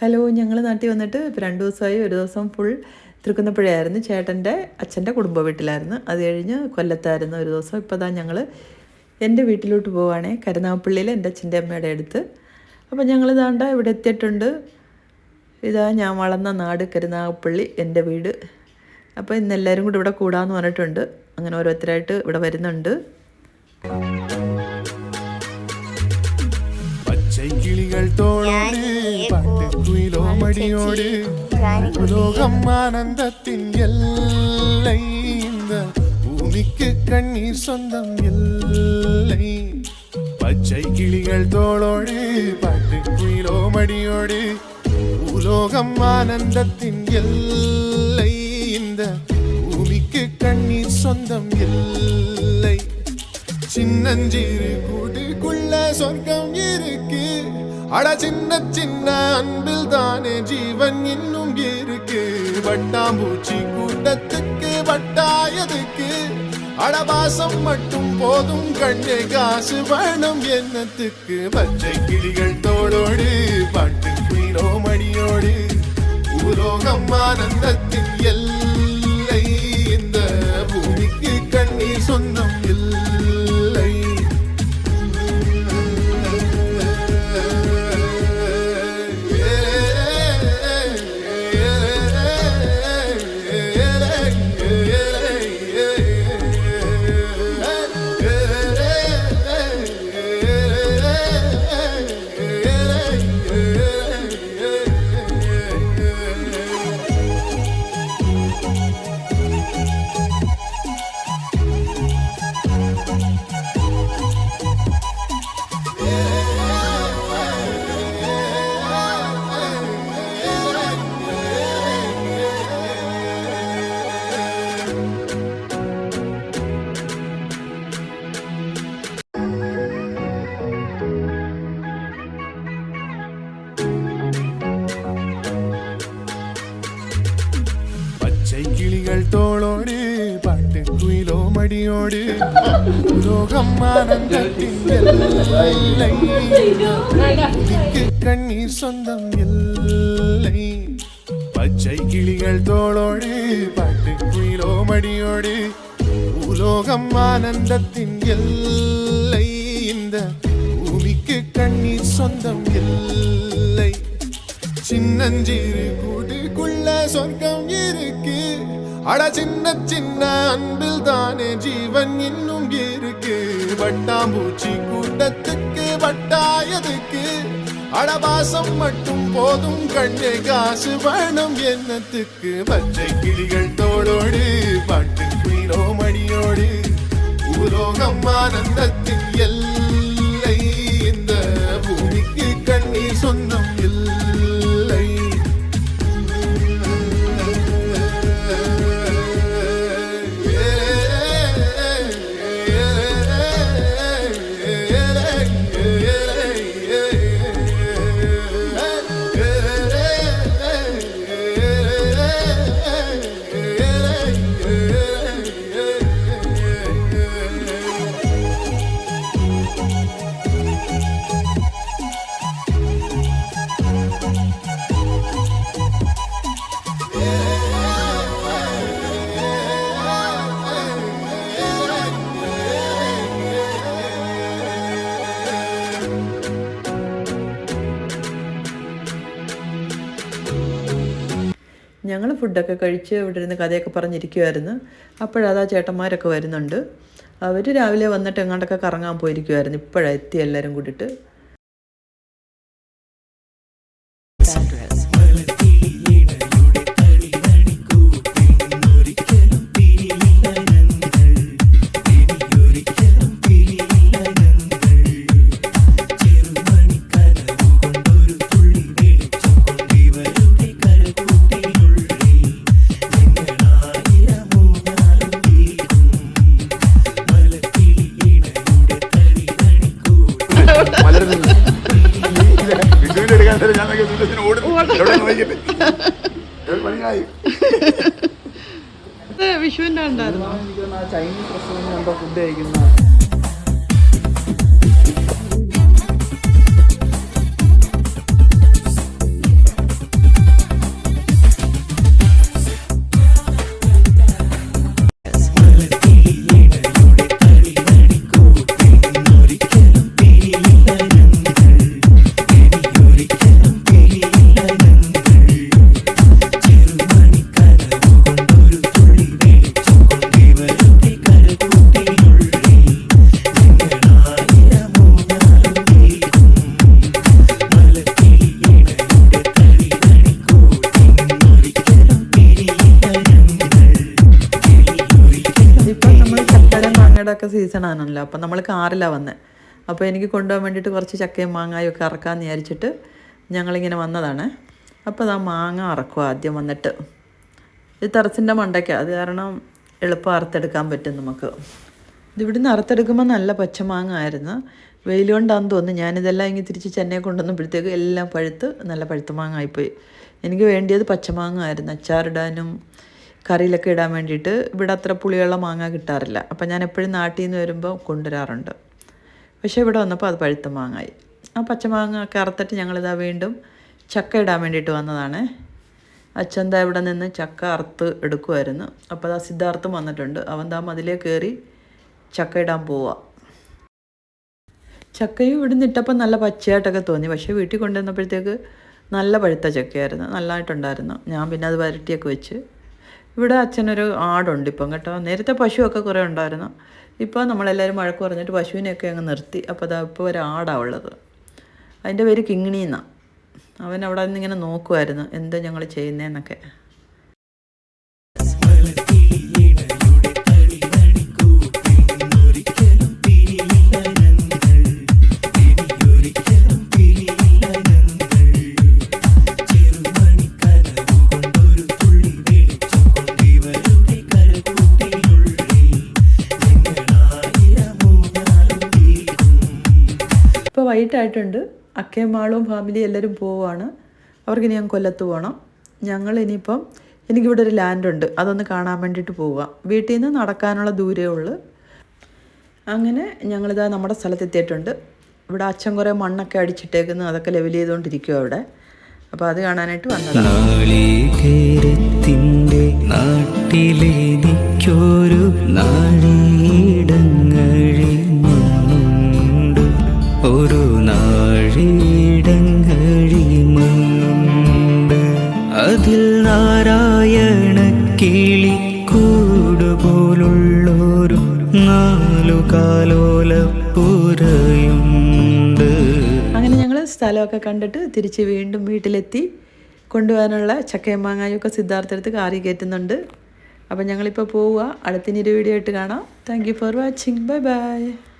Hello ഞങ്ങൾ നാട്ടിൽ വന്നിട്ട് ഇപ്പോൾ രണ്ട് ദിവസമായി ഒരു ദിവസം ഫുൾ തൃക്കുന്നപ്പുഴയായിരുന്നു. ചേട്ടന്റെ അച്ഛന്റെ കുടുംബ വീട്ടിലായിരുന്നു. അത് കഴിഞ്ഞ് കൊല്ലത്തായിരുന്നു ഒരു ദിവസം. ഇപ്പോൾ ദാ ഞങ്ങൾ എന്റെ വീട്ടിലോട്ട് പോവുകയാണേ കരുനാഗപ്പള്ളിയിൽ എന്റെ അച്ഛന്റെ അമ്മയുടെ അടുത്ത്. അപ്പോൾ ഞങ്ങൾ ഇതാണ്ട ഇവിടെ എത്തിയിട്ടുണ്ട്. ഇതാ ഞാൻ വളർന്ന നാട് കരുനാഗപ്പള്ളി എന്റെ വീട്. അപ്പോൾ ഇന്ന് എല്ലാവരും കൂടി ഇവിടെ കൂടാമെന്ന് പറഞ്ഞിട്ടുണ്ട്. അങ്ങനെ ഓരോരുത്തരായിട്ട് ഇവിടെ വരുന്നുണ്ട്. പച്ചൈക്കിളികൾ തോളോട് പാട്ടുക്കുയിലോ മടിയോട് உலோகம் ஆனந்தத்தின் எல்லை இந்த பூமிக்கு கண்ணீர் சொந்தம் இல்லை பச்சை கிளிகள் தோளோடு பாட்டுக்குயிலோ மடியோடு உலோகம் ஆனந்தத்தின் எல்லை இந்த பூமிக்கு கண்ணீர் சொந்தம் இல்லை சின்னஞ்சிறு கூட்டுக்குள்ள சொர்க்கம் இருக்கு அட சின்ன சின்ன அன்பில் தானே ஜீவன் இன்னும் இருக்கு. வட்டாம்பூச்சி கூட்டத்துக்கு வட்டாயதுக்கு அடபாசம் மட்டும் போதும் கண்ணே காசு வேணும் என்னத்துக்கு? பச்சை கிளிகள் தோளோடு பாட்டு குயிலோ மணியோடு பூலோகம் ஆனந்தத்தின் எல்லாம் பச்சை தோளோடு பாட்டு குயிலோ மடியோடு. உலோகம் ஆனந்தத்தின் எல்லை. கண்ணீர் சொந்தம் இல்லை பச்சை கிளிகள் தோளோடு பாட்டு குயிலோ மடியோடு. உலோகம் ஆனந்தத்தின் எல்லை. இந்த பூமிக்கு கண்ணீர் சொந்தம் இல்லை சின்னஞ்சிறு கூட்டுக்குள்ள சொர்க்கம் இருக்கு. அட சின்ன சின்ன அன்பில் தானே ஜீவன் இன்னும் இருக்கு. வட்டாம்பூச்சி கூட்டத்துக்கு வட்டாயதுக்கு அடபாசம் மட்டும் போதும் கண்ணே காசு வேணும் என்னத்துக்கு? பச்சை கிளிகள் தோளோடு ഞങ്ങൾ ഫുഡൊക്കെ കഴിച്ച് ഇവിടെ ഇരുന്ന് കഥയൊക്കെ പറഞ്ഞിരിക്കുമായിരുന്നു അപ്പോഴതാ ചേട്ടന്മാരൊക്കെ വരുന്നുണ്ട്. അവർ രാവിലെ വന്നിട്ട് എങ്ങോട്ടൊക്കെ കറങ്ങാൻ പോയിരിക്കുമായിരുന്നു ഇപ്പോഴാണ് എത്തി എല്ലാവരും കൂടിയിട്ട്. വിഷുവിന്റെ ഉണ്ടായിരുന്നു. ചൈനീസ് റെസ്റ്റോറന്റ് ഫുഡ് കഴിക്കുന്ന സീസണാണല്ലോ അപ്പം നമ്മൾ കാറിലാണ് വന്നത് അപ്പോൾ എനിക്ക് കൊണ്ടുപോകാൻ വേണ്ടിയിട്ട് കുറച്ച് ചക്കയും മാങ്ങായും ഒക്കെ അറക്കാമെന്ന് വിചാരിച്ചിട്ട് ഞങ്ങളിങ്ങനെ വന്നതാണ്. അപ്പോൾ അതാ മാങ്ങ അറക്കുക ആദ്യം വന്നിട്ട്. ഇത് ടെറസിന്റെ മണ്ടയ്ക്ക. അത് കാരണം എളുപ്പം അറുത്തെടുക്കാൻ പറ്റും നമുക്ക്. ഇതിവിടുന്ന് അറുത്തെടുക്കുമ്പോൾ നല്ല പച്ചമാങ്ങ ആയിരുന്നു. വെയിൽ കൊണ്ടാന്ന് തോന്നുന്നു. ഞാനിതെല്ലാം ഇങ്ങനെ തിരിച്ച് ചെന്നൈ കൊണ്ടുവന്നപ്പോഴത്തേക്ക് എല്ലാം പഴുത്ത് നല്ല പഴുത്ത മാങ്ങ ആയിപ്പോയി. എനിക്ക് വേണ്ടിയത് പച്ചമാങ്ങ ആയിരുന്നു. അച്ചാറിടാനും കറിയിലൊക്കെ ഇടാൻ വേണ്ടിയിട്ട് ഇവിടെ അത്ര പുളിയുള്ള മാങ്ങ കിട്ടാറില്ല. അപ്പം ഞാൻ എപ്പോഴും നാട്ടിൽ നിന്ന് വരുമ്പോൾ കൊണ്ടുവരാറുണ്ട്. പക്ഷേ ഇവിടെ വന്നപ്പോൾ അത് പഴുത്ത മാങ്ങായി. ആ പച്ചമാങ്ങ ഒക്കെ അറുത്തിട്ട് ഞങ്ങളിതാ വീണ്ടും ചക്ക ഇടാൻ വേണ്ടിയിട്ട് വന്നതാണ്. അച്ഛന്റെ ഇവിടെ നിന്ന് ചക്ക അറുത്ത് എടുക്കുമായിരുന്നു അപ്പോൾ അതാ സിദ്ധാർത്ഥം വന്നിട്ടുണ്ട്. അവൻ താ മതിലേ കയറി ചക്ക ഇടാൻ പോവാ. ചക്കയും ഇവിടെ ഇട്ടപ്പോൾ നല്ല പച്ചയായിട്ടൊക്കെ തോന്നി. പക്ഷേ വീട്ടിൽ കൊണ്ടുവന്നപ്പോഴത്തേക്ക് നല്ല പഴുത്ത ചക്കയായിരുന്നു. നല്ലതായിട്ടുണ്ടായിരുന്നു ഞാൻ പിന്നെ അത് വരട്ടിയൊക്കെ വെച്ച് ഇവിടെ അച്ഛനൊരു ആടുണ്ട് ഇപ്പം കേട്ടോ. നേരത്തെ പശുവൊക്കെ കുറേ ഉണ്ടായിരുന്നു. ഇപ്പോൾ നമ്മളെല്ലാവരും മഴ പറഞ്ഞിട്ട് പശുവിനെയൊക്കെ അങ്ങ് നിർത്തി. അപ്പോൾ അതാ ഇപ്പോൾ ഒരു ആടാണ് ഉള്ളത്. അതിന്റെ പേര് കിങ്ങിണി എന്നാണ് അവൻ അവിടെ നിന്ന് ഇങ്ങനെ നോക്കുമായിരുന്നു എന്താ ഞങ്ങൾ ചെയ്യുന്നതെന്നൊക്കെ. ഇപ്പോൾ ആയിട്ടുണ്ട്. അക്കയും മാളും ഫാമിലി എല്ലാവരും പോവുകയാണ് അവർക്കിനി ഞാൻ കൊല്ലത്ത് പോകണം ഞങ്ങൾ ഇനിയിപ്പം എനിക്കിവിടെ ഒരു ലാൻഡ് ഉണ്ട്. അതൊന്ന് കാണാൻ വേണ്ടിയിട്ട് പോവുക വീട്ടിൽ നിന്ന് നടക്കാനുള്ള ദൂരേ ഉള്ളൂ. അങ്ങനെ ഞങ്ങളിതാ നമ്മുടെ സ്ഥലത്തെത്തിയിട്ടുണ്ട് ഇവിടെ അച്ഛൻ കുറേ മണ്ണൊക്കെ അടിച്ചിട്ടേക്കുന്നു. അതൊക്കെ ലെവൽ ചെയ്തുകൊണ്ടിരിക്കുക അവിടെ. അപ്പോൾ അത് കാണാനായിട്ട് വന്നതാണ് സ്ഥലമൊക്കെ കണ്ടിട്ട് തിരിച്ച് വീണ്ടും വീട്ടിലെത്തി കൊണ്ടുപോകാനുള്ള ചക്കയും മാങ്ങായും ഒക്കെ സിദ്ധാർത്ഥടുത്ത് കാറി കയറ്റുന്നുണ്ട്. അപ്പം ഞങ്ങളിപ്പോൾ പോവുക. അടുത്തിനൊരു വീഡിയോ ആയിട്ട് കാണാം. Thank for watching bye bye